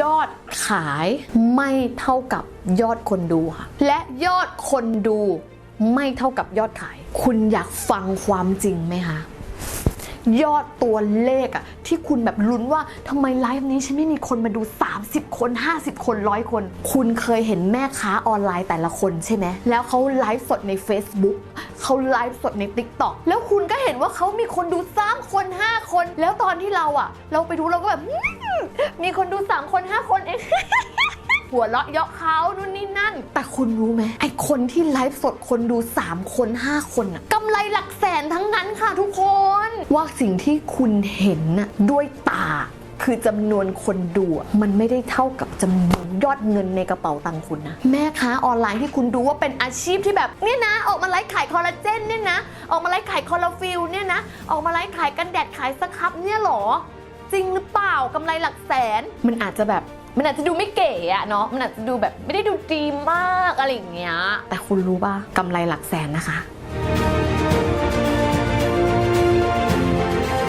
ยอดขายไม่เท่ากับยอดคนดูค่ะ และยอดคนดูไม่เท่ากับยอดขาย คุณอยากฟังความจริงไหมคะยอดตัวเลขอะที่คุณแบบลุ้นว่าทำไมไลฟ์นี้ฉันไม่มีคนมาดู 30 คน 50 คนร้อยคน คุณเคยเห็นแม่ค้าออนไลน์แต่ละคนใช่ไหมแล้วเขาไลฟ์สดใน Facebook เขาไลฟ์สดใน TikTok แล้วคุณก็เห็นว่าเขามีคนดู3คน 5 คน แล้วตอนที่เราอะเราไปดูเราก็แบบ มมีคนดู 3 คน 5 คนเอง หัวเราะเยาะเขานู่นนี่นั่น แต่คุณรู้ไหมไอคนที่ไลฟ์สดคนดู 3 คน 5 คนอะกำไรหลักแสนทั้งนั้นค่ะทุกคน ว่าสิ่งที่คุณเห็นน่ะด้วยตาคือจำนวนคนดูอะมันไม่ได้เท่ากับจำนวนยอดเงินในกระเป๋าตังค์คุณนะ แม่ค้าออนไลน์ที่คุณดูว่าเป็นอาชีพที่แบบเนี่ยนะ ออกมาไลฟ์ขายคอลลาเจนเนี่ยนะ ออกมาไลฟ์ขายคอลลาฟิลเนี่ยนะ ออกมาไลฟ์ขายกันแดดขายสครับเนี่ยเหรอ จริงหรือเปล่ากำไรหลักแสน มันอาจจะแบบมันอาจจะดูไม่เก๋อะเนาะมันอาจจะดูแบบไม่ได้ดูดีมากอะไรอย่างเงี้ยแต่คุณรู้ป่ะกำไรหลักแสนนะคะ